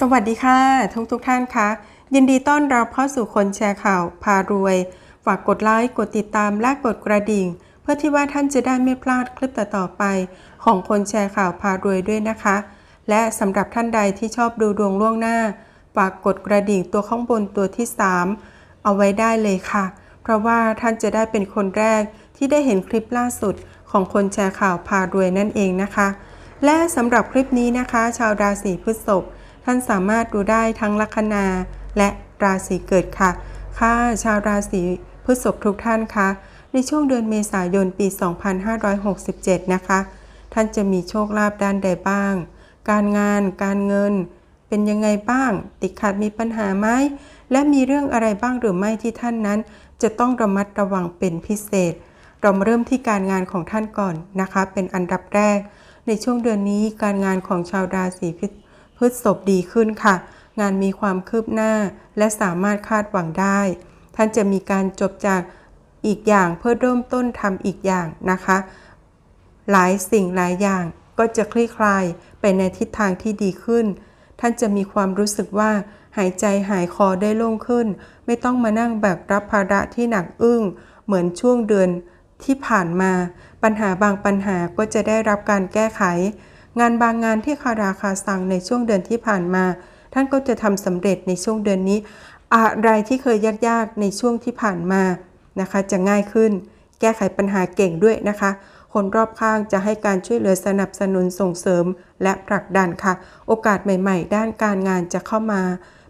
สวัสดีค่ะ ทุกทุกท่านคะยินดีต้อนรับเข้าสู่คนแชร์ข่าวพารวย ฝากกดไลค์กดติดตามและกดกระดิ่ง เพื่อที่ว่าท่านจะได้ไม่พลาดคลิปต่อๆไป ของคนแชร์ข่าวพารวยด้วยนะคะ และสำหรับท่านใดที่ชอบดูดวงล่วงหน้า ฝากกดกระดิ่งตัวข้างบนตัวที่ 3 เอาไว้ได้เลยค่ะ เพราะว่าท่านจะได้เป็นคนแรกที่ได้เห็นคลิปล่าสุดของคนแชร์ข่าวพารวยนั่นเองนะคะ และสำหรับคลิปนี้นะคะ ชาวราศีพฤษภ ท่านสามารถดูได้ทั้งลัคนาและราศีเกิดค่ะ ค่ะ ชาวราศีพฤษภทุกท่านคะในช่วงเดือนเมษายนปี 2567 นะคะ ท่านจะมีโชคลาภด้านใดบ้าง การงาน การเงิน เป็นยังไงบ้าง ติดขัดมีปัญหาไหม และมีเรื่องอะไรบ้างหรือไม่ที่ท่านนั้น จะต้องระมัดระวังเป็นพิเศษ เรามาเริ่มที่การงานของท่านก่อนนะคะ เป็นอันดับแรก ในช่วงเดือนนี้การงานของชาวราศี พฤษพฤษภดีขึ้นค่ะ งานมีความคืบหน้า และสามารถคาดหวังได้ ท่านจะมีการจบจากอีกอย่างเพื่อเริ่มต้นทำอีกอย่างนะคะ หลายสิ่งหลายอย่างก็จะคลี่คลายไปในทิศทางที่ดีขึ้น ท่านจะมีความรู้สึกว่าหายใจหายคอได้โล่งขึ้น ไม่ต้องมานั่งแบกรับภาระที่หนักอึ้ง เหมือนช่วงเดือนที่ผ่านมา ปัญหาบางปัญหาก็จะได้รับการแก้ไข งานบางงานที่คาราคาซังในช่วงเดือนที่ผ่านมา ท่านก็จะทำสำเร็จในช่วงเดือนนี้ อะไรที่เคยยากๆในช่วงที่ผ่านมานะคะจะง่ายขึ้น แก้ไขปัญหาเก่งด้วยนะคะ คนรอบข้างจะให้การช่วยเหลือสนับสนุนส่งเสริม และผลักดันค่ะ โอกาสใหม่ๆ ด้านการงานจะเข้ามา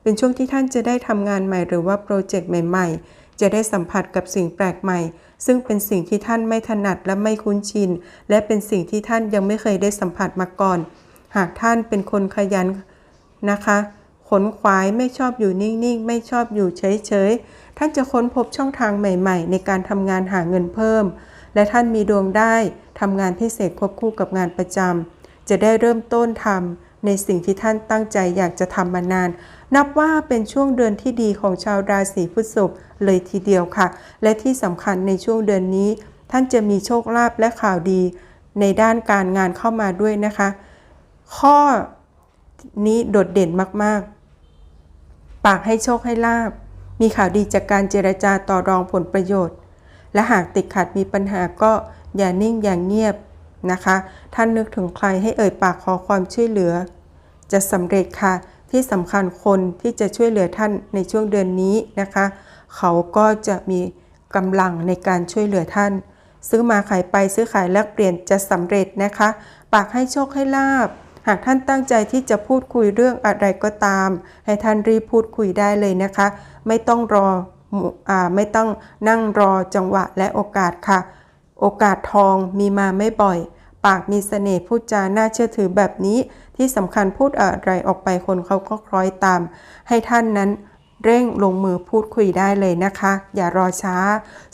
เป็นช่วงที่ท่านจะได้ทำงานใหม่หรือว่าโปรเจกต์ใหม่ๆ จะได้สัมผัสกับสิ่งแปลกใหม่ ซึ่งเป็นสิ่งที่ท่านไม่ถนัดและไม่คุ้นชิน และเป็นสิ่งที่ท่านยังไม่เคยได้สัมผัสมาก่อน หากท่านเป็นคนขยันนะคะขนขวายไม่ชอบอยู่นิ่งๆ ไม่ชอบอยู่เฉยๆ ท่านจะค้นพบช่องทางใหม่ๆ ในการทำงานหาเงินเพิ่ม และท่านมีดวงได้ทำงานพิเศษควบคู่กับงานประจำจะได้เริ่มต้นทำในสิ่งที่ท่านตั้งใจอยากจะทำมานาน นับว่าเป็นช่วงเดือนที่ดีของชาวราศีพฤษภเลยทีเดียวค่ะ และที่สำคัญในช่วงเดือนนี้ ท่านจะมีโชคลาภและข่าวดี ในด้านการงานเข้ามาด้วยนะคะ ข้อนี้โดดเด่นมากๆ ปากให้โชคให้ลาบ มีข่าวดีจากการเจรจาต่อรองผลประโยชน์ และหากติดขัดมีปัญหาก็อย่านิ่งอย่างเงียบนะคะ ท่านนึกถึงใครให้เอ่ยปากขอความช่วยเหลือ จะสำเร็จค่ะ ที่สำคัญคนที่จะช่วยเหลือท่านในช่วงเดือนนี้นะคะ เขาก็จะมีกำลังในการช่วยเหลือท่าน ซื้อมาขายไปซื้อขายแลกเปลี่ยนจะสำเร็จนะคะ ปากให้โชคให้ลาบ หากท่านตั้งใจที่จะพูดคุยเรื่องอะไรก็ตาม ให้ท่านรีบพูดคุยได้เลยนะคะ ไม่ต้องรออไม่ต้องนั่งรอจังหวะและโอกาสค่ะ โอกาสทองมีมาไม่บ่อย ปากมีเสน่ห์พูดจาน่าเชื่อถือแบบนี้ ที่สำคัญพูดอะไรออกไปคนเขาก็คล้อยตาม ให้ท่านนั้นเร่งลงมือพูดคุยได้เลยนะคะ อย่ารอช้า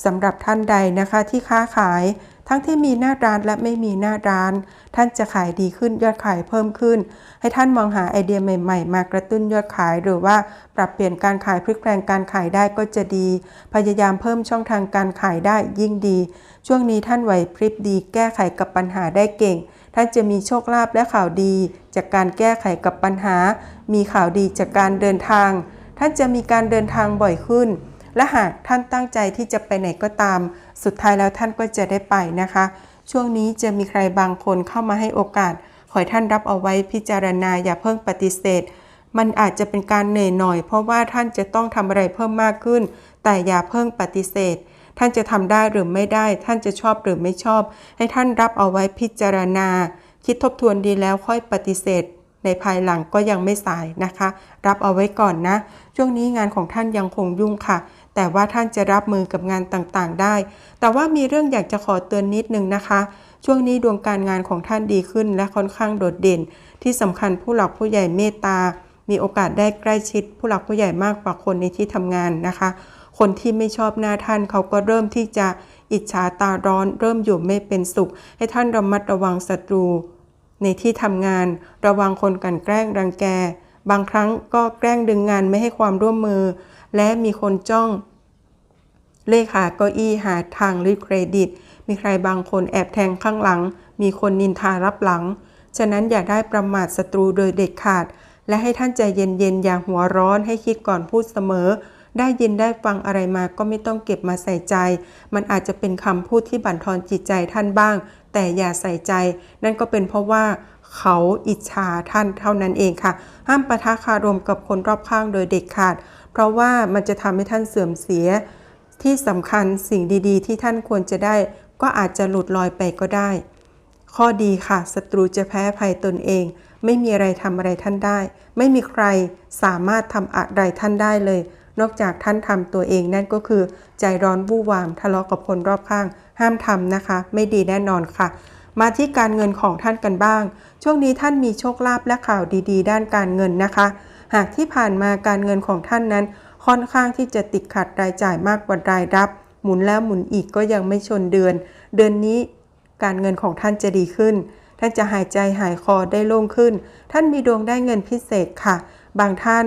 สำหรับท่านใดนะคะที่ค้าขาย ทั้งที่มีหน้าร้านและไม่มีหน้าร้าน ท่านจะขายดีขึ้นยอดขายเพิ่มขึ้น ให้ท่านมองหาไอเดียใหม่ ๆ มากระตุ้นยอดขาย หรือว่าปรับเปลี่ยนการขายพลิกแปลงการขายได้ก็จะดี พยายามเพิ่มช่องทางการขายได้ยิ่งดี ช่วงนี้ท่านไหวพริบดี แก้ไขกับปัญหาได้เก่ง ท่านจะมีโชคลาภและข่าวดี จากการแก้ไขกับปัญหา มีข่าวดีจากการเดินทาง ท่านจะมีการเดินทางบ่อยขึ้น และหากท่านตั้งใจที่จะไปไหนก็ตาม สุดท้ายแล้วท่านก็จะได้ไปนะคะ ช่วงนี้จะมีใครบางคนเข้ามาให้โอกาส ขอให้ท่านรับเอาไว้พิจารณาอย่าเพิ่งปฏิเสธ มันอาจจะเป็นการเหนื่อยหน่อย เพราะว่าท่านจะต้องทำอะไรเพิ่มมากขึ้น แต่อย่าเพิ่งปฏิเสธ ท่านจะทำได้หรือไม่ได้ ท่านจะชอบหรือไม่ชอบ ให้ท่านรับเอาไว้พิจารณา คิดทบทวนดีแล้วค่อยปฏิเสธในภายหลังก็ยังไม่สายนะคะ รับเอาไว้ก่อนนะ ช่วงนี้งานของท่านยังคงยุ่งค่ะ แต่ว่าท่านจะรับมือกับงานต่างๆ ได้ แต่ว่ามีเรื่องอยากจะขอเตือนนิดนึงนะคะ ช่วงนี้ดวงการงานของท่านดีขึ้นและค่อนข้างโดดเด่น ที่สำคัญผู้หลักผู้ใหญ่เมตตา มีโอกาสได้ใกล้ชิด ผู้หลักผู้ใหญ่มากกว่าคนในที่ทำงานนะคะ คนที่ไม่ชอบหน้าท่านเขาก็เริ่มที่จะอิจฉาตาร้อน เริ่มอยู่ไม่เป็นสุข ให้ท่านระมัดระวังศัตรู ในที่ทำงาน ระวังคนกันแกล้งรังแก บางครั้งก็แกล้งดึงงานไม่ให้ความร่วมมือ และมีคนจ้อง เลขหาเก้าอี้หาทางรีเครดิต มีใครบางคนแอบแทงข้างหลัง มีคนนินทารับหลัง ฉะนั้นอย่าได้ประมาทศัตรูโดยเด็ดขาด และให้ท่านใจเย็นๆอย่าหัวร้อนให้คิดก่อนพูดเสมอ ได้ยินได้ฟังอะไรมาก็ไม่ต้องเก็บมาใส่ใจ มันอาจจะเป็นคำพูดที่บั่นทอนจิตใจท่านบ้าง แต่อย่าใส่ใจ นั่นก็เป็นเพราะว่า เขาอิจฉาท่านเท่านั้นเองค่ะ ห้ามปะทะคารมกับคนรอบข้างโดยเด็ดขาด เพราะว่ามันจะทำให้ท่านเสื่อมเสีย ที่สำคัญสิ่งดีๆ ที่ท่านควรจะได้ ก็อาจจะหลุดลอยไปก็ได้ ข้อดีค่ะศัตรูจะแพ้ภัยตนเอง ไม่มีอะไรทำอะไรท่านได้ ไม่มีใครสามารถทำอะไรท่านได้เลย นอกจากท่านทำตัวเองนั่นก็คือ ใจร้อนวู่วามทะเลาะกับคนรอบข้าง ห้ามทำนะคะ ไม่ดีแน่นอนค่ะ มาที่การเงินของท่านกันบ้าง ช่วงนี้ท่านมีโชคลาภและข่าวดี ๆ ด้านการเงินนะคะ หากที่ผ่านมาการเงินของท่านนั้น ค่อนข้างที่จะติดขัดรายจ่ายมากกว่ารายรับ หมุนแล้วหมุนอีกก็ยังไม่ชนเดือน เดือนนี้การเงินของท่านจะดีขึ้น ท่านจะหายใจหายคอได้โล่งขึ้น ท่านมีดวงได้เงินพิเศษค่ะ บางท่าน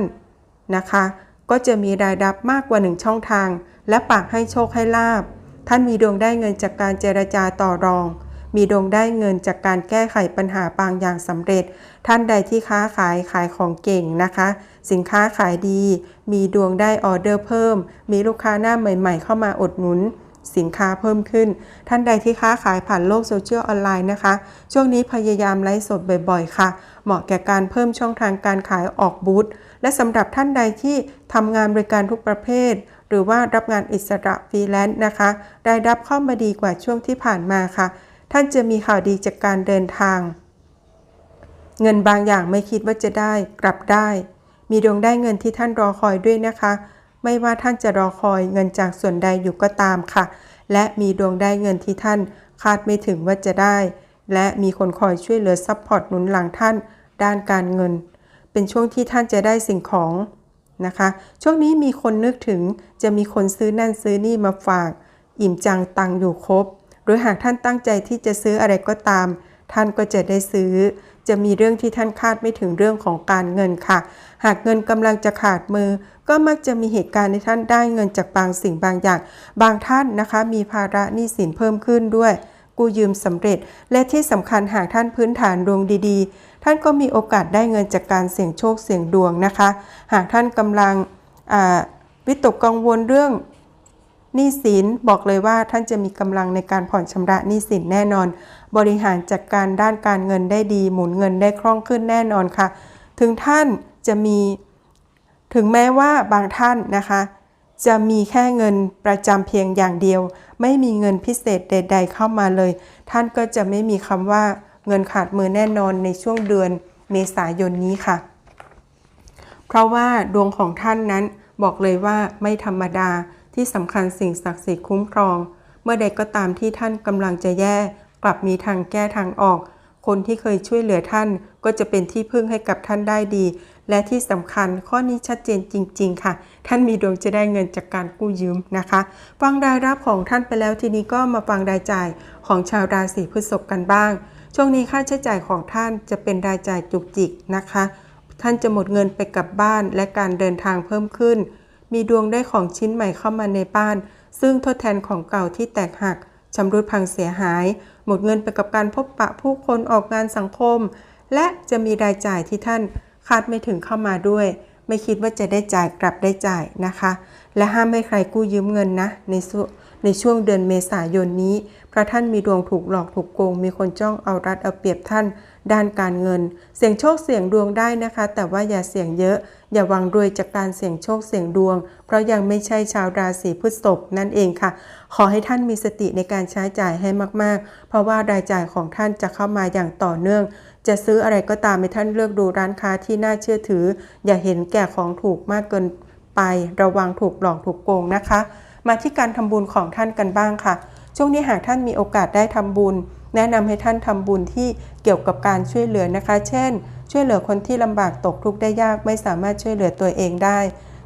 นะคะ ก็จะมีรายรับมากกว่าหนึ่งช่องทาง และปากให้โชคให้ลาบ ท่านมีดวงได้เงินจากการเจรจาต่อรอง มีดวงได้เงินจากการแก้ไขปัญหาบางอย่างสำเร็จ ท่านใดที่ค้าขายขายของเก่งนะคะ สินค้าขายดี มีดวงได้ออเดอร์เพิ่ม มีลูกค้าหน้าใหม่ ๆ เข้ามาอุดหนุนสินค้าเพิ่มขึ้น ท่านใดที่ค้าขายผ่านโลกโซเชียลออนไลน์นะคะ ช่วงนี้พยายามไลฟ์สดบ่อยๆ ค่ะ เหมาะแก่การเพิ่มช่องทางการขายออกบูธ และสำหรับท่านใดที่ทำงานบริการทุกประเภท หรือว่ารับงานอิสระฟรีแลนซ์นะคะรายรับข้ามาดีกว่าช่วงที่ผ่านมาค่ะ ท่านจะมีข่าวดีจากการเดินทาง เงินบางอย่างไม่คิดว่าจะได้กลับได้ มีดวงได้เงินที่ท่านรอคอยด้วยนะคะ ไม่ว่าท่านจะรอคอยเงินจากส่วนใดอยู่ก็ตามค่ะ และมีดวงได้เงินที่ท่านคาดไม่ถึงว่าจะได้ และมีคนคอยช่วยเหลือซัพพอร์ตหนุนหลังท่าน ด้านการเงิน เป็นช่วงที่ท่านจะได้สิ่งของนะคะ ช่วงนี้มีคนนึกถึงจะมีคนซื้อนั่นซื้อนี่มาฝาก อิ่มจังตังอยู่ครบ หรือหากท่านตั้งใจที่จะซื้ออะไรก็ตาม ท่านก็จะได้ซื้อ จะมีเรื่องที่ท่านคาดไม่ถึงเรื่องของการเงินค่ะ หากเงินกำลังจะขาดมือ ก็มักจะมีเหตุการณ์ในท่านได้เงินจากบางสิ่งบางอย่าง บางท่านนะคะ มีภาระหนี้สินเพิ่มขึ้นด้วยกู้ยืมสำเร็จ และที่สำคัญหากท่านพื้นฐานดวงดีๆ ท่านก็มีโอกาสได้เงินจากการเสี่ยงโชคเสี่ยงดวงนะคะ หากท่านกำลังวิตกกังวลเรื่อง หนี้สินบอกเลยว่าท่านจะมีกำลังในการผ่อนชำระหนี้สินแน่นอน บริหารจัดกการด้านการเงินได้ดี หมุนเงินได้คล่องขึ้นแน่นอนค่ะ ถึงท่านจะมีถึงแม้ว่าบางท่านนะคะ จะมีแค่เงินประจำเพียงอย่างเดียว ไม่มีเงินพิเศษใด ๆ เข้ามาเลย ท่านก็จะไม่มีคำว่าเงินขาดมือแน่นอนในช่วงเดือนเมษายนนี้ค่ะ เพราะว่าดวงของท่านนั้นบอกเลยว่าไม่ธรรมดา ที่สำคัญสิ่งศักดิ์สิทธิ์คุ้มครอง เมื่อใดก็ตามที่ท่านกำลังจะแย่ กลับมีทางแก้ทางออก คนที่เคยช่วยเหลือท่าน ก็จะเป็นที่พึ่งให้กับท่านได้ดี และที่สำคัญข้อนี้ชัดเจนจริง ๆ ค่ะ ท่านมีดวงจะได้เงินจากการกู้ยืมนะคะฟังรายรับของท่านไปแล้วทีนี้ก็มาฟังรายจ่ายของชาวราศีพฤษภกันบ้าง ช่วงนี้ค่าใช้จ่ายของท่านจะเป็นรายจ่ายจุกจิกนะคะ ท่านจะหมดเงินไปกับบ้านและการเดินทางเพิ่มขึ้น มีดวงได้ของชิ้นใหม่เข้ามาในบ้าน ซึ่งทดแทนของเก่าที่แตกหักชำรุดพังเสียหาย หมดเงินไปกับการพบปะผู้คนออกงานสังคม และจะมีรายจ่ายที่ท่านคาดไม่ถึงเข้ามาด้วย ไม่คิดว่าจะได้จ่ายกลับได้จ่ายนะคะ และห้ามให้ใครกู้ยืมเงินนะในส่วน ในช่วงเดือนเมษายนนี้เพราะท่านมีดวงถูกหลอกถูกโกง มีคนจ้องเอารัดเอาเปรียบท่านด้านการเงิน เสี่ยงโชคเสี่ยงดวงได้นะคะ แต่ว่าอย่าเสี่ยงเยอะ อย่าวังรวยจากการเสี่ยงโชคเสี่ยงดวง เพราะยังไม่ใช่ชาวราศีพฤษภนั่นเองค่ะ ขอให้ท่านมีสติในการใช้จ่ายให้มาก ๆ เพราะว่ารายจ่ายของท่านจะเข้ามาอย่างต่อเนื่องจะซื้ออะไรก็ตามให้ท่านเลือกดูร้านค้าที่น่าเชื่อถือ อย่าเห็นแก่ของถูกมากเกินไประวังถูกหลอกถูกโกงนะคะ มาที่การทำบุญของท่านกันบ้างค่ะ ช่วงนี้หากท่านมีโอกาสได้ทำบุญ แนะนำให้ท่านทำบุญที่เกี่ยวกับการช่วยเหลือนะคะ เช่น ช่วยเหลือคนที่ลำบากตกทุกข์ได้ยากไม่สามารถช่วยเหลือตัวเองได้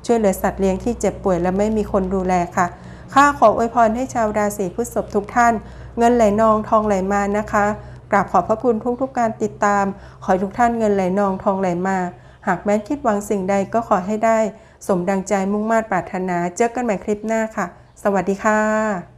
ช่วยเหลือสัตว์เลี้ยงที่เจ็บป่วยและไม่มีคนดูแลค่ะข้าขออวยพรให้ชาวราศีพฤษภทุกท่าน เงินไหลนองทองไหลมานะคะกราบขอบพระคุณทุกๆกการติดตาม ขอทุกท่านเงินไหลนองทองไหลมา หากแม้คิดหวังสิ่งใดก็ขอให้ได้ สมดังใจมุ่งมา่ปรารถนา เจอกันใหม่คลิปหน้าค่ะ สวัสดีค่ะ